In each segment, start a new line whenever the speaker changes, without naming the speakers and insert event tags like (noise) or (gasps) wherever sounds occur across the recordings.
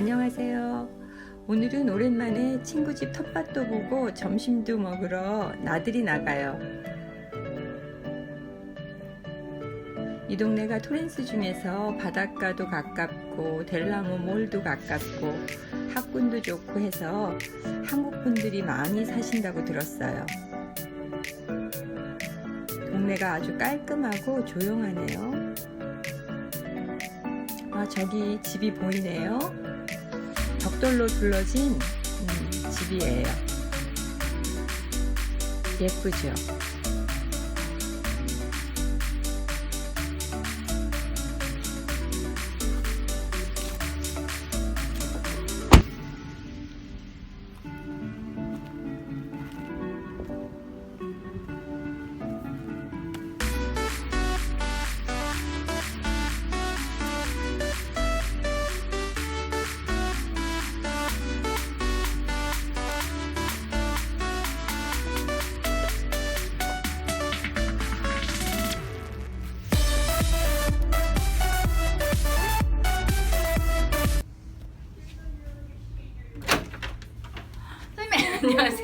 안녕하세요. 오늘은 오랜만에 친구 집 텃밭도 보고 점심도 먹으러 나들이 나가요. 이 동네가 토렌스 중에서 바닷가도 가깝고 델라모 몰도 가깝고 학군도 좋고 해서 한국 분들이 많이 사신다고 들었어요. 동네가 아주 깔끔하고 조용하네요. 아, 저기 집이 보이네요. 벽돌로 둘러진 음, 집이에요. 예쁘죠?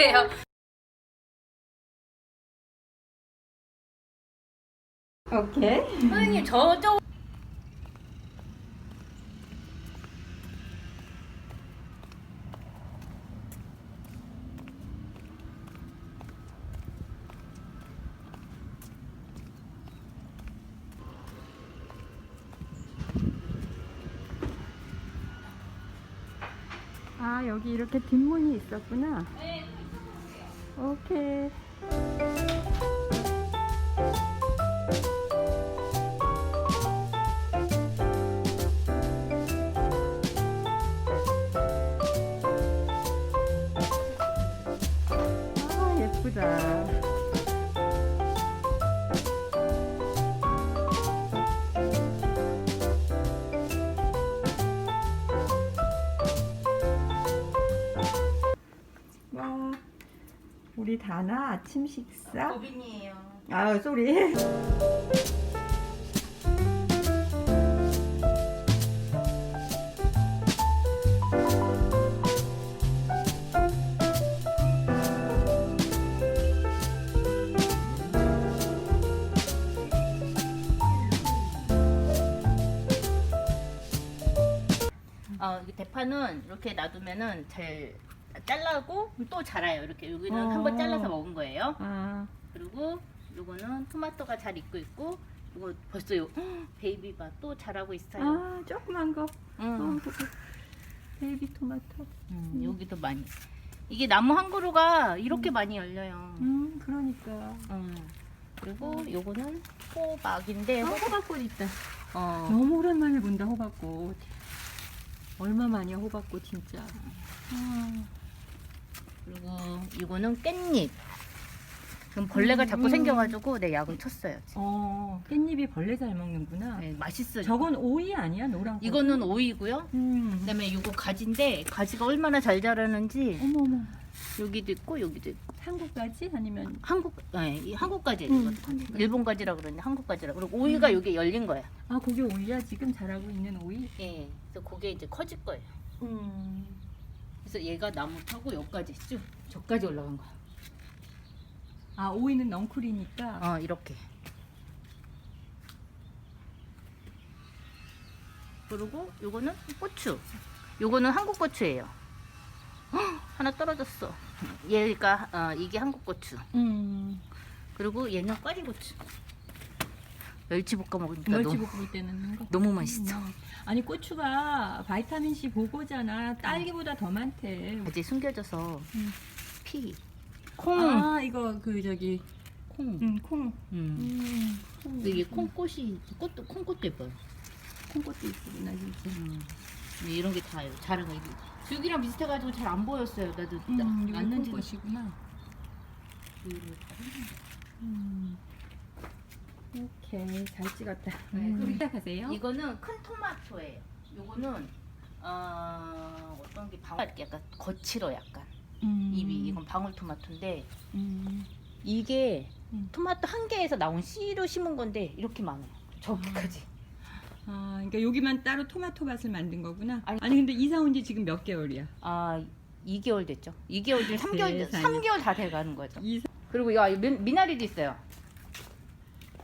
안녕하세요.
오케이.
선생님 저저
아, 여기 이렇게 뒷문이 있었구나. 오 케 우리 다나 아침 식사?
고빈이에요.
아, 쏘리.
어, 이 대파는 이렇게 놔두면은 잘 잘라고 또 자라요. 이렇게 여기는
어.
한번 잘라서 먹은 거예요.
아,
그리고 요거는 토마토가 잘 익고 있고 이거 벌써 요 (gasps) 베이비가 또 자라고 있어요.
아, 조그만 거.
응.
어, 그거. 베이비 토마토.
음, 여기도 많이. 이게 나무 한 그루가 이렇게 많이 열려요.
음, 그러니까.
음. 그리고 요거는 호박인데
아,
호-
호박꽃 있다.
어,
너무 오랜만에 본다, 호박꽃. 얼마 만이야, 호박꽃, 진짜. 아,
그리고 이거는 깻잎. 그럼 벌레가
음,
자꾸
음.
생겨가지고 내 약을 쳤어요.
어, 깻잎이 벌레 잘 먹는구나.
네, 맛있어요.
저건 오이 아니야, 노란 거?
이거는 오이고요.
음.
그다음에 이거 가지인데 가지가 얼마나 잘 자라는지
어머, 어머.
여기도 있고 여기도 있고
한국까지? 아니면.
한국 네, 이 한국 가지
음, 한국 가지.
일본 가지라 그러는데 한국 가지라 그리고 오이가
음.
여기 열린 거야.
아, 그게 오이야? 지금 자라고 있는 오이?
예, 그래서 그게 이제 커질 거예요.
음.
그래서 얘가 나무 타고 여기까지 쭉 저까지 올라간 거야.
아, 오이는 넝쿨이니까.
어 이렇게. 그리고 요거는 고추. 요거는 한국 고추예요. 헉, 하나 떨어졌어. 얘가 어, 이게 한국 고추.
음.
그리고 얘는 꽈리 고추. 멸치 볶아 먹으니까
멸치
너무,
볶을 때는 넣는 거.
너무 맛있어.
음. 아니 고추가 바이타민 C 보고잖아. 딸기보다 더 많대.
아직 숨겨져서
음.
피, 콩,
아 이거 그 저기
콩.
음, 콩.
음.
음. 콩.
이게 콩꽃이 꽃도 콩꽃도 예뻐요.
콩꽃도 있구나 진짜.
음. 이런 게 다예요. 자른 거 이게 여기랑 비슷해가지고 잘 안 보였어요. 나도
음,
났는지
콩꽃이구나. 음. 오케이 잘 찍었다.
네,
음.
그럼
시작하세요.
이거는 큰 토마토예요. 요거는 어, 어떤 게 방울 약간 거칠어 약간
음.
입이 이건 방울토마토인데
음.
이게
음.
토마토 한 개에서 나온 씨로 심은 건데 이렇게 많아요. 저기까지.
아, 그러니까 여기만 따로 토마토 밭을 만든 거구나.
아니-
아니, 근데 이사 온 지 지금 몇 개월이야?
아 2개월 됐죠. 2개월 중 3개월
세상에.
3개월 다 돼가는 거죠.
이사.
그리고 야 미, 미나리도 있어요.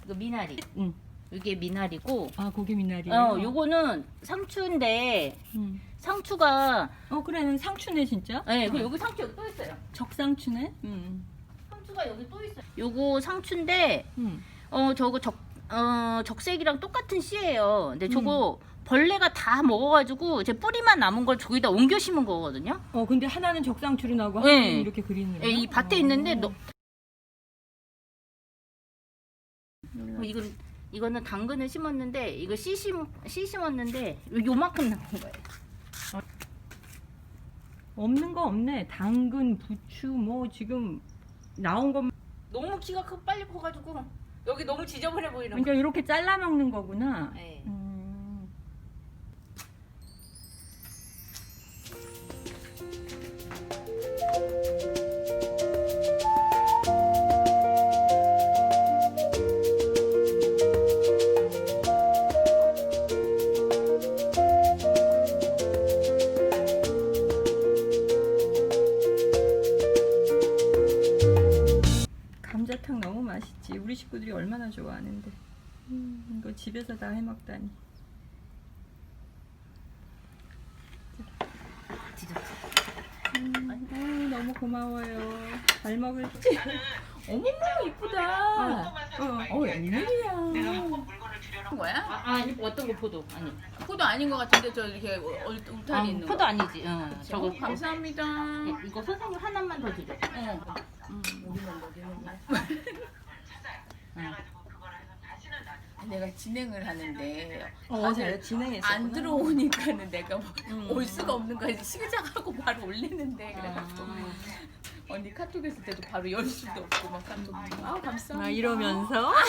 이거 미나리.
응.
이게 미나리고.
아, 고기 미나리요.
어 요거는 상추인데
음.
상추가
어, 그래, 상추네 진짜.
네, 그 여기 상추 여기 또 있어요.
적상추네. 음.
상추가 여기 또 있어요. 요거 상추인데
음.
어 저거 적 어, 적색이랑 똑같은 씨예요. 근데 저거
음.
벌레가 다 먹어가지고 제 뿌리만 남은 걸 저기다 옮겨 심은 거거든요.
어, 근데 하나는 적상추로 나오고
네.
하나는 이렇게 그리는.
예, 이 밭에
어.
있는데 너, 어, 이건 이거는 당근을 심었는데 이거 씨 심, 씨 심었는데 요- 요만큼 나온 거예요.
없는 거 없네. 당근, 부추 뭐 지금 나온 것
너무 키가 크 빨리 커가지고 여기 너무 지저분해 보이는 거.
그러니까 이렇게 잘라 먹는 거구나.
네.
음. 식구들이 얼마나 좋아하는데. 음, 이거 집에서 다 해먹다니. 음, 아유, 너무 고마워요. 잘 먹을게. (laughs)
어머머 이쁘다.
어,
어 웬일이야. 거야?
아, 아니 어떤 거 포도 아니.
포도 아닌 것 같은데 저 이렇게 얼- 울타리
아,
있는
포도
거.
아니지. 응.
그쵸?
저거
감사합니다.
예, 이거 선생님 하나만 더 주죠.
어.
음.
우리는 어디는
응.
내가 진행을 하는데
어, 잘 진행했어.
안 들어오니까는 내가 뭐
음.
올 수가 없는 거야. 시작하고 바로 올리는데 그래가지고
아.
언니 카톡 했을 때도 바로 열 수도 없고 막 카톡. 아 감사합니다.
아, 이러면서
아,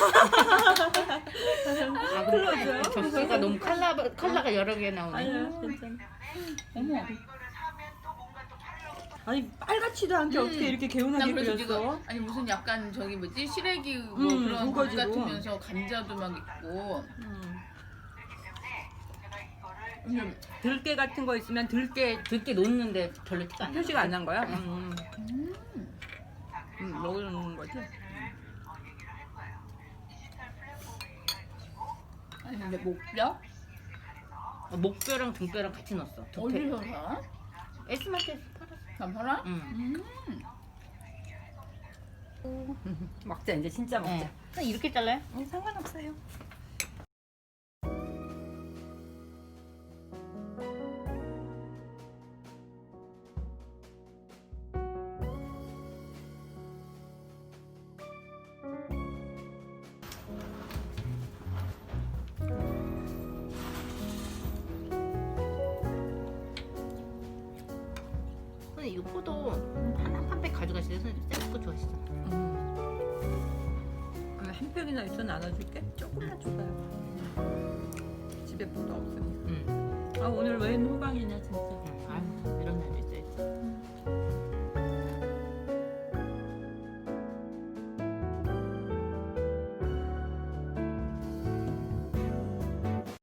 (laughs) 근데 접시가 너무 컬러 컬러가 여러 개 나오네.
아니야, 괜찮아.
어머.
아니 빨갛지도 않게
음.
어떻게 이렇게
나
개운하게
그래서
그렸어?
아니 무슨 약간 저기 뭐지 시래기 뭐
음,
그런 거
우거지고.
같으면서 감자도 막 있고
음.
음.
들깨 같은 거 있으면 들깨
들깨 놓는데 별로 티가 안 나.
표시가 안 난 거야? 음. 음, 먹는 거지?
아니 근데 목뼈
어, 목뼈랑 등뼈랑 같이 넣었어. 두 팩.
어디서 사?
팔았어.
감사라?
응.
음.
먹자 이제 진짜 먹자.
네. 이렇게 잘라요?
음, 상관없어요.
한한팩 가져가시면 셀프 좋아하시죠.
그한 팩이나 있어 나눠줄게. 조금만 줘봐요. 집에 포도 없으면.
응.
아 오늘 웬 호강이냐.